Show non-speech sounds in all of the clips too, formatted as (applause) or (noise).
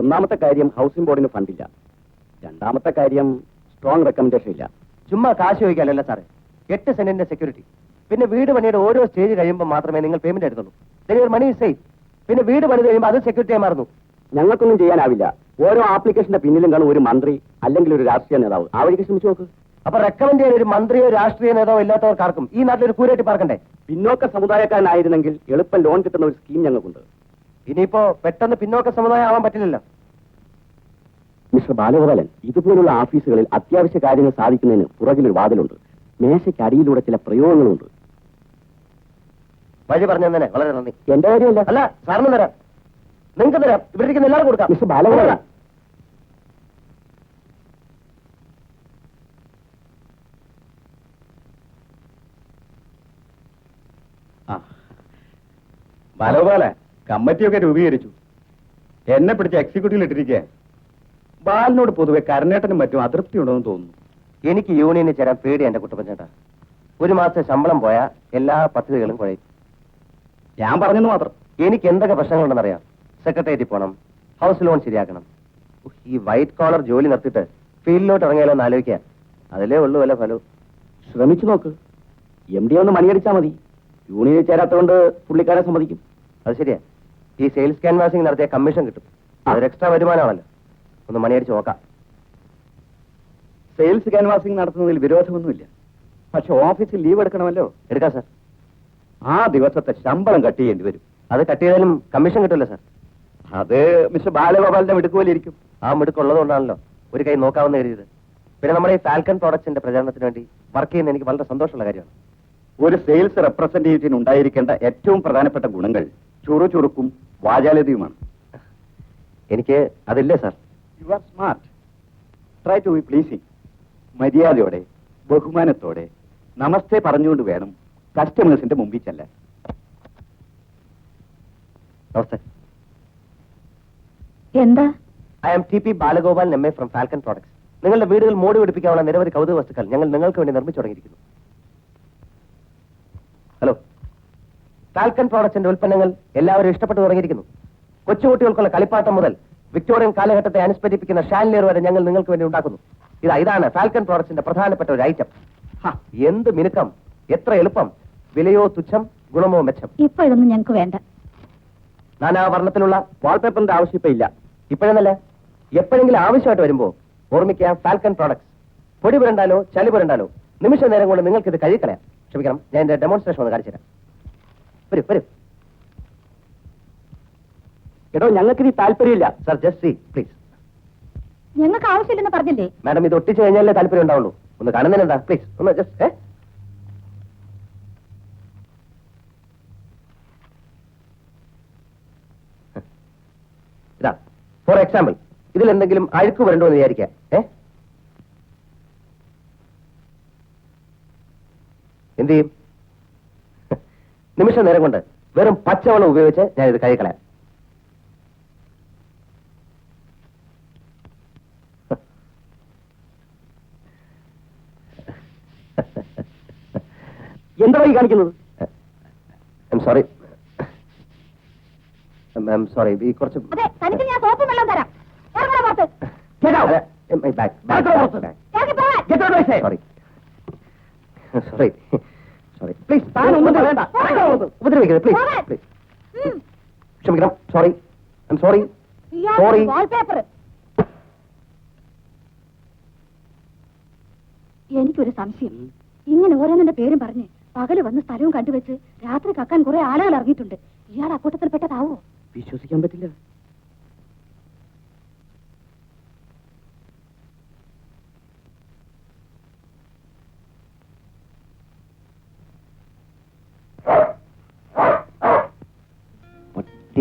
ഒന്നാമത്തെ കാര്യം ഹൗസിംഗ് ബോർഡിന് ഫണ്ടില്ല. രണ്ടാമത്തെ കാര്യം സ്ട്രോങ് റെക്കമെൻഡേഷൻ ഇല്ല. ചുമ്മാ കാശ് ചോദിക്കാനല്ല സാറേ. എട്ട് സെന്റിന്റെ സെക്യൂരിറ്റി പിന്നെ വീട് പണിയുടെ ഓരോ സ്റ്റേജ് കഴിയുമ്പോൾ മാത്രമേ നിങ്ങൾ പേയ്മെന്റ് എടുത്തുള്ളൂ. മണി സേഫ് പിന്നെ വീട് പണി കഴിയുമ്പോൾ അത് സെക്യൂരിറ്റിയായി മാറുന്നു. ഞങ്ങൾക്കൊന്നും ചെയ്യാനാവില്ല. ഓരോ ആപ്ലിക്കേഷന്റെ പിന്നിലും കാണും ഒരു മന്ത്രി അല്ലെങ്കിൽ ഒരു രാഷ്ട്രീയ നേതാവ്. ആ വഴിക്ക് ശ്രമിച്ചു നോക്ക്. അപ്പൊ റെക്കമെൻഡ് ചെയ്യാൻ ഒരു മന്ത്രിയോ രാഷ്ട്രീയ നേതാവോ ഇല്ലാത്തവർക്കാർക്കും ഈ നാട്ടിൽ ഒരു കൂരേറ്റി പാർക്കണ്ടേ? പിന്നോക്ക സമുദായക്കാരനായിരുന്നെങ്കിൽ എളുപ്പം ലോൺ കിട്ടുന്ന ഒരു സ്കീം ഞങ്ങൾക്കുണ്ട്. ഇനിയിപ്പോ പെട്ടെന്ന് പിന്നോക്ക സമുദായം ആവാൻ പറ്റില്ലല്ലോ. മിസ്റ്റർ ബാലഗോപാലൻ ഇതുപോലുള്ള ഓഫീസുകളിൽ അത്യാവശ്യ കാര്യങ്ങൾ സാധിക്കുന്നതിന് പുറകിലൊരു വാതിലുണ്ട്. മേശയ്ക്ക് അടിയിലൂടെ ചില പ്രയോഗങ്ങളുണ്ട്. വഴി പറഞ്ഞു തന്നെ വളരെ നന്ദി. എന്റെ കാര്യമല്ല. അല്ല സാറിന് തരാം. നിങ്ങൾക്ക് തരാം. ഇവരിക്കുന്ന എല്ലാവരും കൊടുക്കാം. മിസ്റ്റർ ബാലഗോപാലൻ. ബാലഗോപാല കമ്മിറ്റിയൊക്കെ രൂപീകരിച്ചു. എന്നെ പിടിച്ച് എക്സിക്യൂട്ടീവിൽ ഇട്ടിരിക്കുക ബാലിനോട് പൊതുവെ കരണേട്ടനും മറ്റും അതൃപ്തി ഉണ്ടെന്ന് തോന്നുന്നു. എനിക്ക് യൂണിയനിൽ ചേരാൻ പേടി എന്റെ കുട്ടപ്പൻ ഒരു മാസത്തെ ശമ്പളം പോയാൽ എല്ലാ പദ്ധതികളും കുഴയും. ഞാൻ പറഞ്ഞെന്ന് മാത്രം. എനിക്ക് എന്തൊക്കെ പ്രശ്നങ്ങളുണ്ടെന്നറിയാം സെക്രട്ടേറിയറ്റിൽ പോകണം ഹൗസ് ലോൺ ശരിയാക്കണം. ഈ വൈറ്റ് കോളർ ജോലി നിർത്തിയിട്ട് ഫീൽഡിലോട്ട് ഇറങ്ങിയാലോ എന്ന് ആലോചിക്കുക അതിലേ ഉള്ളൂ വല്ല ഫലവും. ശ്രമിച്ചു നോക്ക്. എം ഡി ഒന്ന് മണിയടിച്ചാൽ മതി. യൂണിയനിൽ ചേരാത്തതുകൊണ്ട് പുള്ളിക്കാരെ സമ്മതിക്കും. അത് ശരിയാ. ഈ സെയിൽസ് ക്യാൻവാസിംഗ് നടത്തിയ കമ്മീഷൻ കിട്ടും. അതൊരു എക്സ്ട്രാ വരുമാനമാണല്ലോ. ഒന്ന് മണിയടിച്ച് നോക്കാം. സെയിൽസ് ക്യാൻവാസിംഗ് നടത്തുന്നതിൽ വിരോധമൊന്നുമില്ല. പക്ഷെ ഓഫീസിൽ ലീവ് എടുക്കണമല്ലോ. എടുക്കാം സാർ ആ ദിവസത്തെ ശമ്പളം കട്ട് ചെയ്യേണ്ടി വരും. അത് കട്ട് ചെയ്താലും കമ്മീഷൻ കിട്ടില്ല സാർ അത് മിസ്റ്റർ ബാലഗോപാലിന്റെ മിടുക്കുപോലിരിക്കും ആ മിടുക്കുള്ളതുകൊണ്ടാണല്ലോ ഒരു കൈ നോക്കാവുന്ന കരുതിയത്. പിന്നെ നമ്മുടെ ഈ ഫാൽക്കൺ പ്രോഡക്ട്സിന്റെ പ്രചാരണത്തിന് വേണ്ടി വർക്ക് ചെയ്യുന്ന എനിക്ക് വളരെ സന്തോഷമുള്ള കാര്യമാണ്. ഒരു സെയിൽസ് റെപ്രസെന്റേറ്റീവിന് ഉണ്ടായിരിക്കേണ്ട ഏറ്റവും പ്രധാനപ്പെട്ട ഗുണങ്ങൾ ചുറുചുറുക്കും വാചാലതയുമാണ്. എനിക്ക് അതില്ലേ sir? You are smart try to be pleasing മര്യാദയോടെ ബഹുമാനത്തോടെ നമസ്തേ പറഞ്ഞുകൊണ്ട് വേണം കസ്റ്റമേഴ്സിന്റെ മുമ്പിൽ ചെല്ലാൻ. നമസ്തേ. എന്താ? I'm T P Balagopal M A from Falcon products നിങ്ങളുടെ വീടുകൾ മോടി പിടിപ്പിക്കാനുള്ള നിരവധി കൗതുക വസ്തുക്കൾ ഞങ്ങൾ നിങ്ങൾക്ക് വേണ്ടി നിർമ്മിച്ചു തുടങ്ങിയിരിക്കുന്നു. ഹലോ ഫാൽക്കൺ പ്രോഡക്ട്സിന്റെ ഉൽപ്പന്നങ്ങൾ എല്ലാവരും ഇഷ്ടപ്പെട്ടു തുടങ്ങിയിരിക്കുന്നു. കൊച്ചുകുട്ടികൾക്കുള്ള കളിപ്പാട്ടം മുതൽ വിക്ടോറിയൻ കാലഘട്ടത്തെ അനുസ്മരിപ്പിക്കുന്ന ഷാൻലിയർ വരെ ഞങ്ങൾ നിങ്ങൾക്ക് വേണ്ടി ഉണ്ടാക്കുന്നു. ഇതാ ഇതാണ് ഫാൽക്കൺ പ്രോഡക്ട്സിന്റെ പ്രധാനപ്പെട്ട ഒരു ഐറ്റം എന്ത് മിനുക്കം. എത്ര എളുപ്പം. വിലയോ തുച്ഛം ഗുണമോ മെച്ചം. ഇപ്പൊ ഇതൊന്നും ഞങ്ങൾക്ക് വേണ്ട. നാനാവർണത്തിലുള്ള വാൾപേപ്പറിന്റെ ആവശ്യം ഇപ്പൊ ഇല്ല. ഇപ്പോഴെന്നല്ല എപ്പോഴെങ്കിലും ആവശ്യമായിട്ട് വരുമ്പോ ഓർമ്മിക്കാം ഫാൽക്കൺ പ്രോഡക്ട്സ് പൊടി പുരണ്ടാലോ ചളി പുരണ്ടാലോ നിമിഷ നേരം കൊണ്ട് നിങ്ങൾക്ക് ഇത് കഴുകിക്കളയാം ക്ഷമിക്കണം ഞാൻ എന്റെ ഡെമോൺസ്ട്രേഷൻ ഒന്ന് കാണിച്ചു തരാം. വരൂ വരൂ. എടോ ഞങ്ങൾക്ക് ഇനി താല്പര്യമില്ല. സർ ജസ്റ്റ് സീ പ്ലീസ് ഞങ്ങൾക്ക് ആവശ്യമില്ലെന്ന് പറഞ്ഞില്ലേ? മാഡം ഇത് ഒട്ടിച്ചു കഴിഞ്ഞാലേ താല്പര്യം ഉണ്ടാവുള്ളൂ. ഒന്ന് കാണുന്നതിന് എന്താ? പ്ലീസ് ഒന്ന് ജസ്റ്റ് ഏ? ഇതാ ഫോർ എക്സാമ്പിൾ ഇതിൽ എന്തെങ്കിലും അഴുക്ക് വരണ്ടോ എന്ന് വിചാരിക്കാം ഏ? എന്ത് ചെയ്യും? നിമിഷ നേരം കൊണ്ട് വെറും പച്ചവെള്ളം ഉപയോഗിച്ച് ഞാൻ ഇത് കഴിക്കളയാം എന്താ ഈ കാണിക്കുന്നത്? സോറി സോറി ഈ കുറച്ച് അതെ തനിക്ക് ഞാൻ സോപ്പും വെള്ളം തരാം. ഇറങ്ങണ (laughs) ഉപദ്രവിക്കരുത് പ്ലീസ് പ്ലീസ്. ക്ഷമിക്കണം sorry I sorry sorry. Wallpaper എനിക്കൊരു സംശയം. ഇങ്ങനെ ഓരോന്നിന്റെ പേരും പറഞ്ഞ് പകൽ വന്ന് സ്ഥലവും കണ്ടുവെച്ച് രാത്രി കക്കാൻ കുറെ ആളുകൾ ഇറങ്ങിയിട്ടുണ്ട്. ഇയാൾ അക്കൂട്ടത്തിൽപ്പെട്ടതാവോ വിശ്വസിക്കാൻ പറ്റില്ല.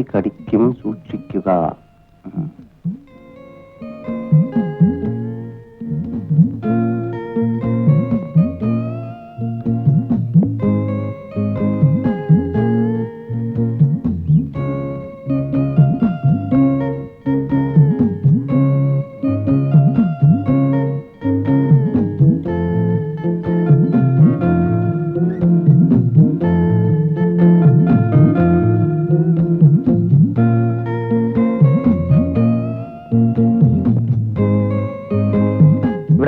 കടിക്കും സൂക്ഷിക്കുക.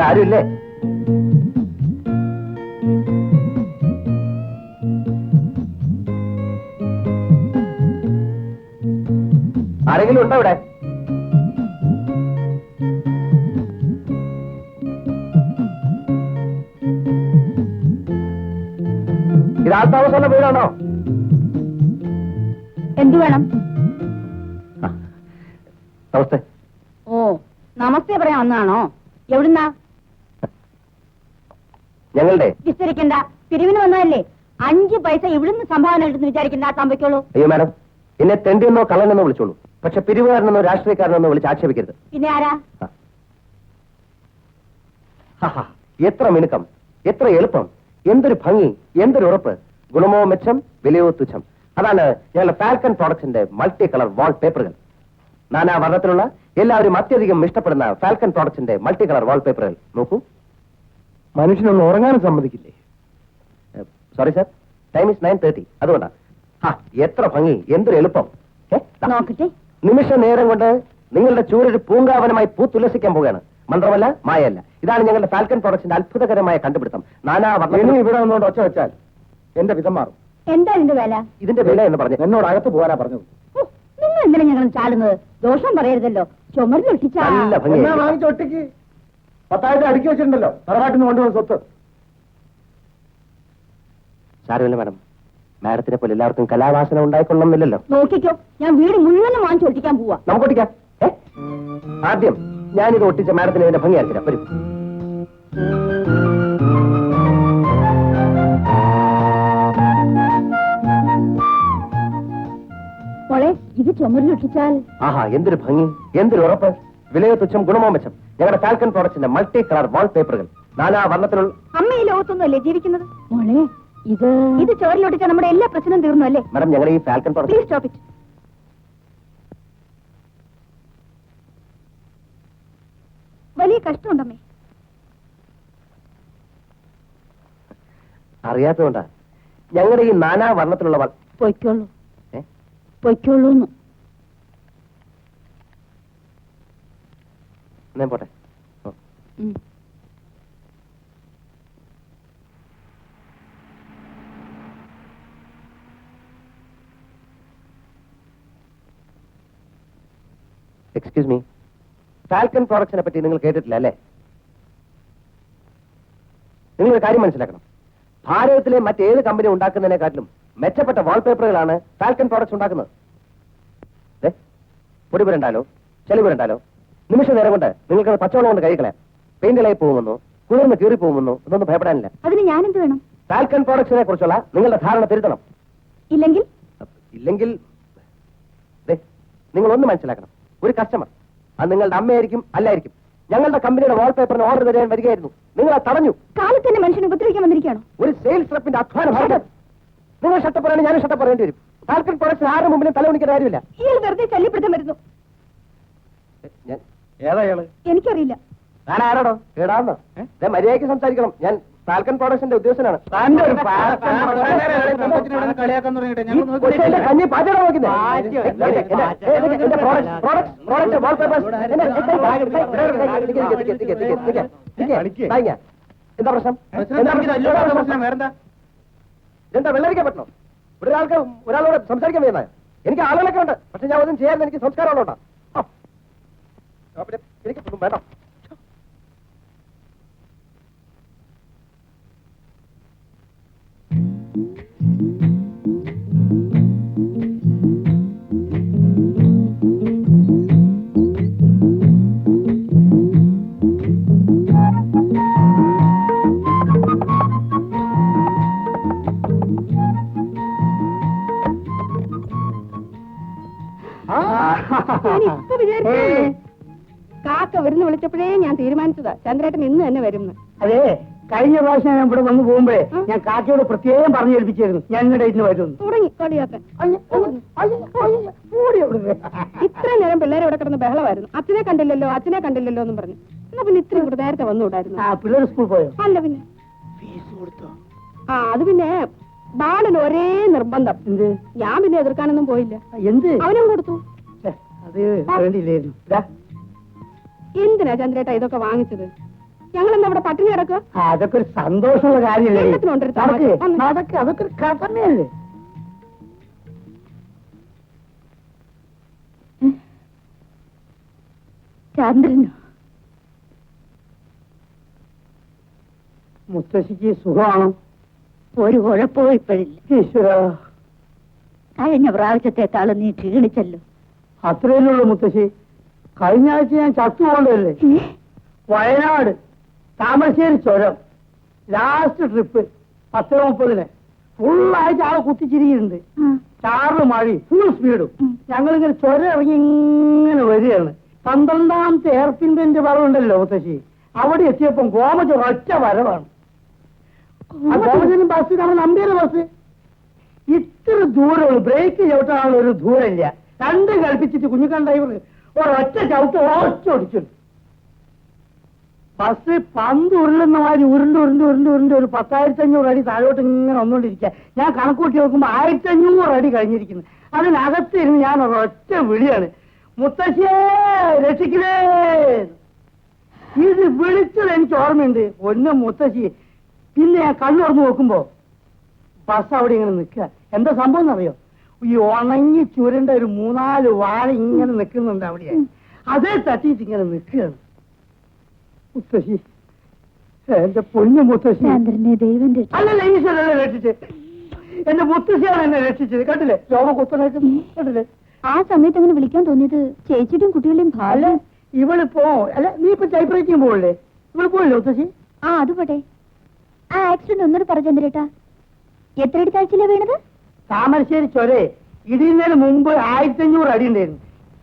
ഇവിടെ ആരുമില്ലേ ആരെങ്കിലും ഉണ്ടോ ഇവിടെ? ഇത് ആൾത്താമസമുള്ള വീടാണോ? എന്തു വേണം? നമസ്തേ. ഓ നമസ്തേ പറയാൻ വന്നാണോ എവിടുന്നാ? ഞങ്ങളുടെ. വിസ്തരിക്കണ്ട. പിരിവിന് വന്നതല്ലേ അഞ്ച് പൈസ ഇവിടുന്ന് സംഭാവന കിട്ടുന്നു വിചാരിക്കണ്ട താൻ വെക്കോളൂ അയ്യോ മാഡം. എന്നെ തെണ്ടിയെന്നോ കള്ളനെന്നോ വിളിച്ചോളൂ. പക്ഷെ പിരിവുകാരനെന്നോ രാഷ്ട്രീയക്കാരനെന്നോ വിളിച്ച് ആക്ഷേപിക്കരുത്. പിന്നെ ആരാ. എത്ര മിനുക്കം എത്ര എളുപ്പം എന്തൊരു ഭംഗി എന്തൊരു ഉറപ്പ്. ഗുണമോ മെച്ചം വിലയോ തുച്ഛം. അതാണ് ഞങ്ങളുടെ ഫാൽക്കൺ പ്രോഡക്ട്സിന്റെ മൾട്ടി കളർ വാൾ പേപ്പറുകൾ നാനാ വർണത്തിലുള്ള എല്ലാവരും അത്യധികം ഇഷ്ടപ്പെടുന്ന ഫാൽക്കൺ പ്രോഡക്ട്സിന്റെ മൾട്ടി കളർ വാൾ പേപ്പറുകൾ നോക്കൂ. മനുഷ്യനൊന്ന് ഉറങ്ങാനും സമ്മതിക്കില്ലേ? Sorry sir time is nine thirty അതുകൊണ്ടാ. ഹാ എത്ര ഭംഗി. എന്തൊരു എളുപ്പം. നോക്കട്ടെ. നിമിഷ നേരം കൊണ്ട് നിങ്ങളുടെ ചൂരൊരു പൂങ്കാവനമായി പൂത്തുലസിക്കാൻ പോവുകയാണ്. മന്ത്രമല്ല മായല്ല ഇതാണ് ഞങ്ങളുടെ ഫാൽക്കൺ പ്രൊഡക്ഷന്റെ അത്ഭുതകരമായ കണ്ടുപിടുത്തം. നാനാ വർണം ഇവിടെ നിന്നുകൊണ്ട് ഒച്ച വെച്ചാൽ എന്റെ വിധം മാറും. എന്താ ഇതിന്റെ വില? ഇതിന്റെ വില എന്ന് പറഞ്ഞു എന്നോട് അകത്ത് പോകാനാ പറഞ്ഞത്. നിങ്ങൾ എന്തിനാ ഞങ്ങൾ ചാടുന്നത്? ദോഷം പറയരുതല്ലോ. ചുമരിലൊട്ടിച്ചാ വാങ്ങിച്ചൊട്ടിക്ക് പത്തായിരം അടുക്കി വെച്ചിട്ടുണ്ടല്ലോ. തറവാട്ടിൽ നിന്ന് കൊണ്ടുവന്ന സ്വത്ത്. സാരമില്ല മാഡം മാഡത്തിനെ പോലെ എല്ലാവർക്കും കലാവാസന ഉണ്ടായിക്കൊള്ളണമെന്നില്ലല്ലോ. നോക്കിക്കോ ഞാൻ വീട് മുഴുവനും വാങ്ങിച്ചു ഒട്ടിക്കാൻ പോവാ. നമുക്ക് ഒട്ടിക്കാം. ഏ? ആദ്യം ഞാനിത് ഒട്ടിച്ച മാഡത്തിന് ഇതിന്റെ ഭംഗി അയച്ചിരാം വരും. മോളെ ഇത് ചുമരിലൊട്ടിച്ചാൽ ആഹാ എന്തൊരു ഭംഗി. എന്തൊരു ഉറപ്പ്. വിലയോ തുച്ഛം ഗുണമോ മെച്ചം? ഞങ്ങളുടെ ഫാൽക്കൺ പ്രോഡക്ട്സിന്റെ മൾട്ടി കളർ വാൾ പേപ്പറുകൾ നാലാ വർണത്തിലുള്ള അമ്മ ഈ ലോകത്തൊന്നുമല്ലേ ജീവിക്കുന്നത്? മോളെ ഇത് ഇത് ചോരലൊടിച്ച നമ്മുടെ എല്ലാ പ്രശ്നവും തീർന്നു അല്ലേ? മാഡം ഞങ്ങളുടെ ഈ Falcon product please stop it വലിയ കഷ്ടമുണ്ടമ്മേ. അറിയാത്തതുകൊണ്ടാ. ഞങ്ങളുടെ ഈ നാനാ വർണത്തിലുള്ള വാൾ പൊയ്ക്കോളൂ. ഏ? പൊയ്ക്കോളൂന്ന്. ഞാൻ പോട്ടെ എക്സ്ക്യൂസ് മീ ഫാൽക്കൺ പ്രൊഡക്ഷനെ പറ്റി നിങ്ങൾ കേട്ടിട്ടില്ല അല്ലേ? നിങ്ങൾ കാര്യം മനസ്സിലാക്കണം. ഭാരതത്തിലെ മറ്റേത് കമ്പനി ഉണ്ടാക്കുന്നതിനെക്കാട്ടിലും മെച്ചപ്പെട്ട വാൾപേപ്പറുകളാണ് ഫാൽക്കൺ പ്രോഡക്ട്സ് ഉണ്ടാക്കുന്നത്. പൊടിപുരണ്ടാലോ പൊടി പുരണ്ടാലോ? ചെളി പുരണ്ടാലോ? നിമിഷ നേരം കൊണ്ട് നിങ്ങൾക്ക് പച്ചവെള്ളം കൊണ്ട് കഴിക്കളയാം പെയിന്റിലായി പോകുമെന്നോ കുളിർന്ന് കീറി പോകുമെന്നോ ഇതൊന്നും ഭയപ്പെടാനില്ല. അതിന് ഞാൻ എന്ത് വേണം? ഫാൽക്കൺ പ്രോഡക്ട്സിനെ കുറിച്ചുള്ള നിങ്ങളുടെ ധാരണ തിരുത്തണം. ഇല്ലെങ്കിൽ? ഇല്ലെങ്കിൽ നിങ്ങൾ ഒന്ന് മനസ്സിലാക്കണം. ഒരു കസ്റ്റമർ അത് നിങ്ങളുടെ അമ്മയായിരിക്കും അല്ലായിരിക്കും. ഞങ്ങളുടെ കമ്പനിയുടെ വാൾപേപ്പറിന് ഓർഡർ തരാൻ വരികയായിരുന്നു. നിങ്ങൾ അത് തടഞ്ഞു. കാലത്തന്നെ മനുഷ്യനെ ഉപദ്രവിക്കാൻ വന്നിരിക്കുകയാണോ? ഒരു സെയിൽസ് റെപ്പിന്റെ അധ്വാന ഭാഗം നിങ്ങൾ ഷട്ടപ്പറയാണ് ഞാനും ഷട്ടപ്പറയേണ്ടി വരും. ഫാൽക്കൺ പ്രോഡക്ട്സ് ആരുടെ മുമ്പിലും തലവണിക്കാൻ കാര്യമില്ല. ഇയാൾ വെറുതെ ശല്യപ്പെടുത്താൻ വരുന്നു. ഞാൻ എനിക്കറിയില്ല ഞാൻ ആരാടോ ഏടാന്നോ ഞാൻ മര്യാദയ്ക്ക് സംസാരിക്കണം ഞാൻ ഫാൽക്കൺ പ്രൊഡക്ഷന്റെ ഉദ്യോഗസ്ഥനാണ്. എന്താ പ്രശ്നം എന്താ വെള്ളരിക്കാൻ പറ്റണോ ഒരാൾക്ക് ഒരാളോട് സംസാരിക്കാൻ വേണ്ട എനിക്ക് ആളുകളൊക്കെ ഉണ്ട് പക്ഷെ ഞാൻ ഒന്നും ചെയ്യാൻ എനിക്ക് സംസ്കാരമുള്ളതാ എനിക്ക് ഒന്നും വേണ്ട ഞാനിപ്പോ വിചാരിച്ചേ. കാക്ക വരുന്ന വിളിച്ചപ്പോഴേ ഞാൻ തീരുമാനിച്ചതാ. ചന്ദ്രേട്ടൻ ഇന്ന് തന്നെ വരും അതെ കഴിഞ്ഞ പ്രാവശ്യം ഞാൻ ഇവിടെ വന്നു പോകുമ്പോഴേ ഞാൻ കാക്കയോട് പ്രത്യേകം പറഞ്ഞു ഏൽപ്പിച്ചായിരുന്നു ഞാൻ ഇങ്ങടെ ഇന്ന് വരുന്നു. തുടങ്ങി കളിയാക്കാൻ. ഇത്ര നേരം പിള്ളേരെ ഇവിടെ കിടന്ന് ബഹളമായിരുന്നു. അച്ഛനെ കണ്ടില്ലല്ലോ അച്ഛനെ കണ്ടില്ലല്ലോ എന്ന് പറഞ്ഞു. എന്നാ പിന്നെ ഇത്രയും കൂടെ നേരത്തെ വന്നുകൂടായിരുന്നു? ആ പിള്ളേർ സ്കൂൾ പോയോ? അല്ല പിന്നെ. ഫീസ് കൊടുത്തോ? ആ അത് പിന്നെ ബാലന് ഒരേ നിർബന്ധം. ഞാൻ പിന്നെ എതിർക്കാനൊന്നും പോയില്ല. എന്ത്? അവനും കൊടുത്തു. അത് വേണ്ടിയില്ലായിരുന്നു. എന്തിനാ ചന്ദ്രേട്ട ഇതൊക്കെ വാങ്ങിച്ചത്? ഞങ്ങൾ എന്താ ഇവിടെ പട്ടിണി കിടക്കുക? അതൊക്കെ ഒരു സന്തോഷമുള്ള കാര്യമല്ലേ? എല്ലാത്തിനും ഒരു തമാശ. നടക്ക്, വന്ന്. നടക്ക്, അതൊക്കെ ഒരു കടമയല്ലേ? ചന്ദ്രനോ? മുത്തശ്ശിക്ക് സുഖമാണോ? ഒരു കുഴപ്പവും ഇപ്പോഴില്ല. ഈശ്വര. കഴിഞ്ഞ പ്രാവശ്യത്തെക്കാളും നീ ക്ഷീണിച്ചല്ലോ. അത്രയല്ലേ ഉള്ളൂ മുത്തശ്ശി. കഴിഞ്ഞ ആഴ്ച ഞാൻ ചത്തുകൊണ്ടല്ലേ വയനാട് താമരശ്ശേരി ചുരം. ലാസ്റ്റ് ട്രിപ്പ് പത്ത് മുപ്പതിന്. ഫുള്ളായിട്ട് ആളെ കുത്തിച്ചിരിക്കുന്നുണ്ട്. ചാറ് മഴയും ഫുൾ സ്പീഡും. ഞങ്ങളിങ്ങനെ ചുരം ഇറങ്ങി ഇങ്ങനെ വരികയാണ്. പന്ത്രണ്ടാമത്തെ എയർപിന്റെ വളവുണ്ടല്ലോ മുത്തശ്ശി. അവിടെ എത്തിയപ്പം ഗോമജ ഒറ്റ വരവാണ്. ഗോമജനും ബസ് നമ്മൾ നമ്പിയുടെ ബസ് ഇത്ര ദൂരമുള്ളൂ ബ്രേക്ക് ചവിട്ടാനുള്ള ഒരു ദൂരമില്ല. രണ്ട് കൽപ്പിച്ചിട്ട് കുഞ്ഞുക്കാൻ ഡ്രൈവർ ഒരൊറ്റ ചവിട്ട് ഒറ്റ ഓടിച്ചു ബസ് പന്ത് ഉരുളുന്ന മാതിരി ഉരുണ്ട് ഉരുണ്ട് ഉരുണ്ട് ഉരുണ്ട് ഒരു പത്തായിരത്തി അഞ്ഞൂറ് അടി താഴോട്ട് ഇങ്ങനെ വന്നുകൊണ്ടിരിക്കുക ഞാൻ കണക്കൂട്ടി നോക്കുമ്പോൾ ആയിരത്തി അഞ്ഞൂറ് അടി കഴിഞ്ഞിരിക്കുന്നു. അതിനകത്ത് ഇരുന്ന് ഞാൻ ഒരൊറ്റ വിളിയാണ്. മുത്തശ്ശിയേ രക്ഷിക്കണേ. ഇത് വിളിച്ചത് എനിക്ക് ഓർമ്മയുണ്ട്. ഒന്ന് മുത്തശ്ശി. പിന്നെ ഞാൻ കണ്ണു തുറന്ന് നോക്കുമ്പോ ബസ് അവിടെ ഇങ്ങനെ നിൽക്കുക. എന്താ സംഭവം എന്നറിയോ? ഈ ഉണങ്ങി ചുരുണ്ട ഒരു മൂന്നാൽ വാഴ ഇങ്ങനെ നിൽക്കുന്നുണ്ട് അവിടെ അതേ തട്ടിയിട്ട് ഇങ്ങനെ നിൽക്കുകയാണ്. മുത്തശ്ശി എന്റെ പൊന്നു മുത്തശ്ശി. ചന്ദ്രനെ ദൈവം രക്ഷിച്ചു. അല്ലല്ല ഈശ്വരനെ രക്ഷിച്ച്? എന്റെ മുത്തശ്ശിയാണ് എന്നെ രക്ഷിച്ചത്. കണ്ടില്ലേ? ലോക കുത്തനേക്ക് കണ്ടില്ലേ? ആ സമയത്ത് അങ്ങനെ വിളിക്കാൻ തോന്നിയത് ചേച്ചിയുടെയും കുട്ടികളുടെയും അല്ല ഭാര്യ ഇവളിപ്പോ അല്ല നീ ഇപ്പൊ ടൈപ്പ് റൈറ്റിംഗ് പോകല്ലേ ഇവൾ പോയില്ലേ മുത്തശ്ശി? ആ അത് പോട്ടെ. ആ ആക്സിഡന്റ് ഒന്നോട് പറഞ്ഞു ചന്ദ്രേട്ടാ എത്ര അടി താഴ്ചയിലാ വീണത്? താമരശ്ശേരി ചൊരെ ഇടിയുന്നതിന് മുമ്പ് ആയിരത്തി അഞ്ഞൂറ് അടി ഉണ്ടായിരുന്നു.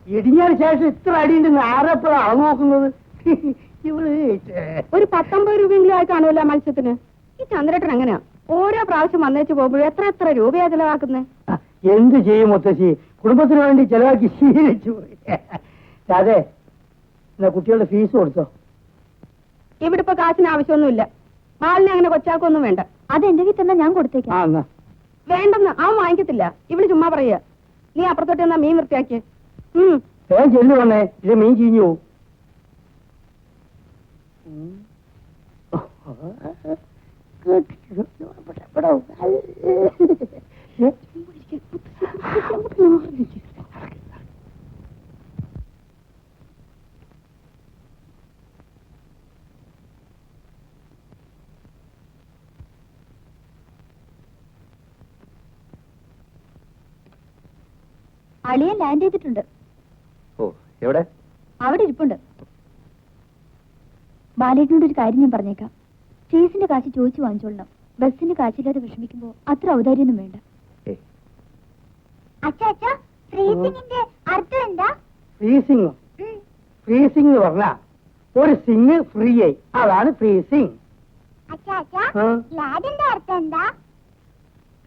ഇടിഞ്ഞതിന് ശേഷം ഇത്ര അടി ഉണ്ട് ആരെപ്പോഴാണ് അളവ് നോക്കുന്നത്? (laughs) ഇവൾ. ഒരു പത്തൊമ്പത് രൂപയെങ്കിലും ആയി കാണുമല്ലോ മത്സ്യത്തിന്. ഈ ചന്ദ്രേട്ടൻ എങ്ങനെയാ? ഓരോ പ്രാവശ്യം വന്നേച്ച് പോകുമ്പോഴും എത്ര എത്ര രൂപയാ ചെലവാക്കുന്നത്? എന്ത് ചെയ്യും മുത്തശ്ശി? കുടുംബത്തിന് വേണ്ടി ചിലവാക്കി ശീലിച്ചു അതെ (laughs) എന്നാ കുട്ടികളുടെ ഫീസ് കൊടുത്തോ? ഇവിടെ ഇപ്പൊ കാശിന് ആവശ്യമൊന്നുമില്ല. ബാലിനെ അങ്ങനെ കൊച്ചാക്കൊന്നും വേണ്ട. അത് എന്റെ വീട്ടിൽ തന്നെ ഞാൻ ആ കൊടുത്തേക്കാം എന്നാ. വേണ്ടെന്ന് അവൻ വാങ്ങിക്കത്തില്ല. ഇവിടെ ചുമ്മാ പറയുക. നീ അപ്പുറത്തോട്ട് എന്നാ മീൻ വൃത്തിയാക്കിയേ. ഉം. വേഗം ചെല്ലു വന്നേ ഇത് മീൻ ചീഞ്ഞു അളിയൻ ലാൻഡ് ചെയ്തിട്ടുണ്ട്. ഓ എവിടെ? അവിടെ ഇരിപ്പുണ്ട്. ബാലേട്ടനോട് ഒരു കാര്യം ഞാൻ പറഞ്ഞേക്കാം. ഫീസിന്റെ കാശ് ചോദിച്ചു വാങ്ങിച്ചോളണം. ബസ്സിന് കാശില്ലാതെ വിഷമിക്കുമ്പോ അത്ര ഔദാര്യൊന്നും വേണ്ട. ഫ്രീസിംഗ് ഫ്രീസിംഗ് എന്ന് പറഞ്ഞാ ഒരു സിംഗ് ഫ്രീ ആയി. അതാണ് ഫ്രീസിംഗ് ലാഡിന്റെ അർത്ഥം എന്താ?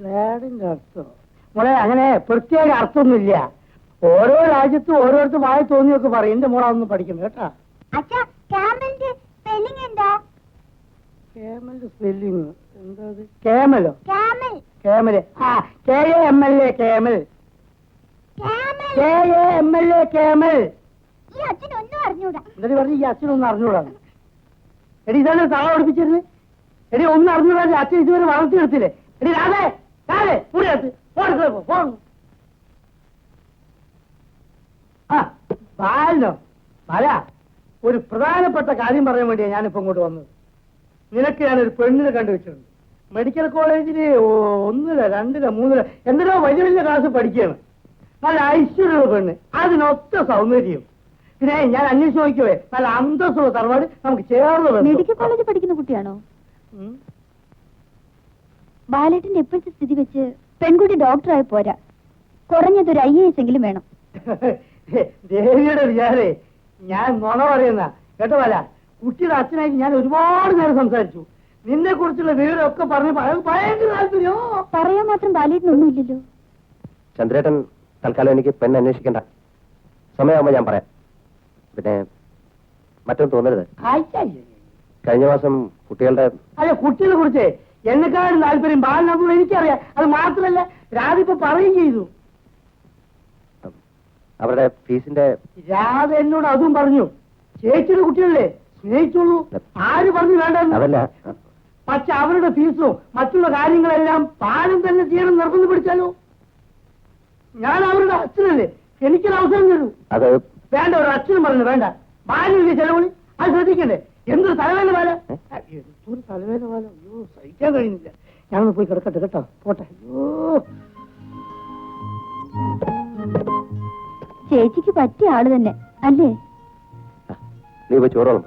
ഗ്ലാഡിന്റെ അർത്ഥം മോളെ അങ്ങനെ പ്രത്യേക അർത്ഥമൊന്നുമില്ല. ഓരോ രാജ്യത്തും ഓരോരുത്തർ വായി തോന്നിയൊക്കെ പറയും. എന്റെ മോളെ അതൊന്നും പഠിക്കുന്നത് കേട്ടാ? സ്പെല്ലിങ് എന്താ? കേമലോ കേമൽ ആ K M L A camel camel. K M L A camel എന്നിട്ട് പറഞ്ഞു? ഈ അച്ഛനൊന്നും എടി ഇതാണ് താള പഠിപ്പിച്ചിരുന്നത് എടി ഒന്നും അറിഞ്ഞൂടാ. അച്ഛൻ ഇതുവരെ വളർത്തിയെടുത്തില്ലേ? എടി രാധേ രാധേ കൂടെ ബാലനോ ബാല ഒരു പ്രധാനപ്പെട്ട കാര്യം പറയാൻ വേണ്ടിയാ ഞാനിപ്പോ ഇങ്ങോട്ട് വന്നത്. നിനക്ക് ഞാനൊരു പെണ്ണിനെ കണ്ടുവച്ചിട്ടുണ്ട്. മെഡിക്കൽ കോളേജിൽ ഒന്നില രണ്ടില മൂന്നില എന്തിനോ വലിയ വലിയ ക്ലാസ് പഠിക്കുകയാണ്. നല്ല ഐശ്വര്യമുള്ള പെണ്ണ്. അതിനൊത്ത സൗന്ദര്യം. പിന്നെ ഞാൻ അന്വേഷിച്ച് നോക്കിയേ നല്ല അന്തസ്സുള്ള തറവാട് നമുക്ക് ചേർന്ന്. മെഡിക്കൽ കോളേജിൽ പഠിക്കുന്ന കുട്ടിയാണോ. ബാലേട്ടന്റെ ഇപ്പോഴത്തെ സ്ഥിതി വെച്ച് പെൺകുട്ടി ഡോക്ടറായി പോരാ. കുറഞ്ഞത് ഒരു ഐ എസ് എങ്കിലും വേണം. (laughs) ദേവിയുടെ വിചാരേ ഞാൻ നുണ പറയുന്ന കേട്ടോ പല കുട്ടിയുടെ അച്ഛനായിട്ട് ഞാൻ ഒരുപാട് നേരം സംസാരിച്ചു. നിന്നെ കുറിച്ചുള്ള വിവരമൊക്കെ പറഞ്ഞ് ഭയ- ഭയങ്കര താല്പര്യോ? പറയാൻ മാത്രം ബാലേട്ടനൊന്നുമില്ലല്ലോ. ചന്ദ്രേട്ടൻ തൽക്കാലം എനിക്ക് പെണ്ണ് അന്വേഷിക്കണ്ട. സമയമാകുമ്പോ ഞാൻ പറയാം. പിന്നെ മറ്റൊന്നും തോന്നരുത്. കഴിഞ്ഞ മാസം കുട്ടികളുടെ അല്ല കുട്ടികളെ കുറിച്ച് എന്നെക്കാളും താല്പര്യം ബാലനാഥ് എനിക്കറിയാം. അത് മാത്രമല്ല രാധ ഇപ്പൊ പറയുകയും ചെയ്തു. അവരുടെ ഫീസിന്റെ രാധ എന്നോട് അതും പറഞ്ഞു. ചേച്ചിയുടെ കുട്ടികളല്ലേ? സ്നേഹിച്ചോളൂ. ആര് പറഞ്ഞു വേണ്ട അതല്ല. പക്ഷെ അവരുടെ ഫീസും മറ്റുള്ള കാര്യങ്ങളെല്ലാം പാലം തന്നെ ചെയ്യണം നിർബന്ധം പിടിച്ചാലോ? ഞാൻ അവരുടെ അച്ഛനല്ലേ. എനിക്കൊരു അവസരം തരൂ. അത് വേണ്ട ഒരു അച്ഛനും പറഞ്ഞു വേണ്ട. ബാലില്ലേ ചെലവളി അത് ശ്രദ്ധിക്കണ്ടേ? എന്തൊരു തലവേദന പോലെ എന്തൊരു തലവേദന പോലെ അയ്യോ സഹിക്കാൻ കഴിയുന്നില്ല. ഞാനൊന്ന് പോയി കിടക്കട്ടെ കേട്ടോ? പോട്ടെ. അയ്യോ. ചേച്ചിക്ക് പറ്റിയ ആൾ തന്നെ അല്ലേ? നീ പോയി ചോറോളം